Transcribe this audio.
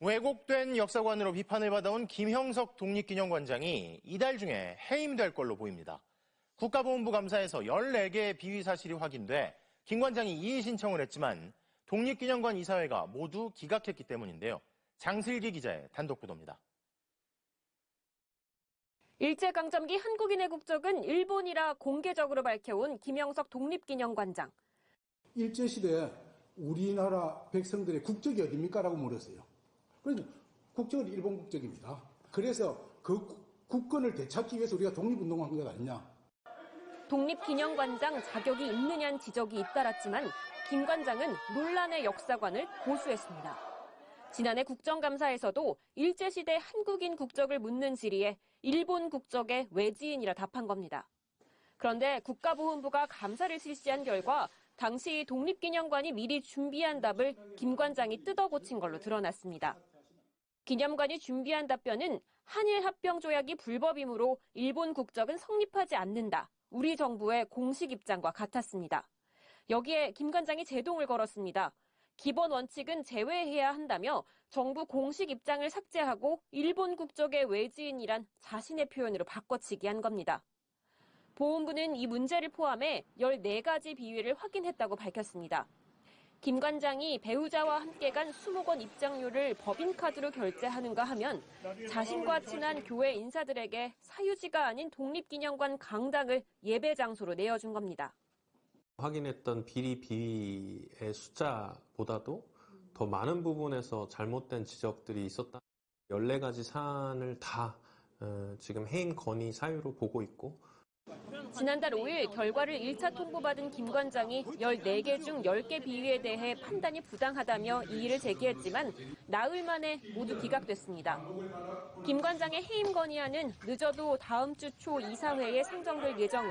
왜곡된 역사관으로 비판을 받아온 김형석 독립기념관장이 이달 중에 해임될 걸로 보입니다. 국가보훈부 감사에서 14개의 비위 사실이 확인돼 김 관장이 이의 신청을 했지만 독립기념관 이사회가 모두 기각했기 때문인데요. 장슬기 기자의 단독 보도입니다. 일제강점기 한국인의 국적은 일본이라 공개적으로 밝혀온 김영석 독립기념관장. 일제시대에 우리나라 백성들의 국적이 어딥니까 라고 물었어요. 그래서 국적은 일본 국적입니다. 그래서 그 국- 국권을 되찾기 위해서 우리가 독립운동한 것 아니냐. 독립기념관장 자격이 있느냐는 지적이 잇따랐지만 김 관장은 논란의 역사관을 고수했습니다. 지난해 국정감사에서도 일제시대 한국인 국적을 묻는 질의에 일본 국적의 외지인이라 답한 겁니다. 그런데 국가보훈부가 감사를 실시한 결과 당시 독립기념관이 미리 준비한 답을 김 관장이 뜯어 고친 걸로 드러났습니다. 기념관이 준비한 답변은 한일 합병 조약이 불법이므로 일본 국적은 성립하지 않는다. 우리 정부의 공식 입장과 같았습니다. 여기에 김 관장이 제동을 걸었습니다. 기본 원칙은 제외해야 한다며 정부 공식 입장을 삭제하고 일본 국적의 외지인이란 자신의 표현으로 바꿔치기 한 겁니다. 보훈부는 이 문제를 포함해 14가지 비위를 확인했다고 밝혔습니다. 김 관장이 배우자와 함께 간 수목원 입장료를 법인카드로 결제하는가 하면 자신과 친한 교회 인사들에게 사유지가 아닌 독립기념관 강당을 예배 장소로 내어준 겁니다. 확인했던 비리 비위의 숫자보다도 더 많은 부분에서 잘못된 지적들이 있었다. 14가지 사안을 다 어, 지금 해임 건의 사유로 보고 있고 지난달 5일 결과를 1차 통보받은 김 관장이 14개 중 10개 비위에 대해 판단이 부당하다며 이의를 제기했지만 나흘 만에 모두 기각됐습니다. 김 관장의 해임 건의안은 늦어도 다음 주 초 이사회에 상정될 예정으로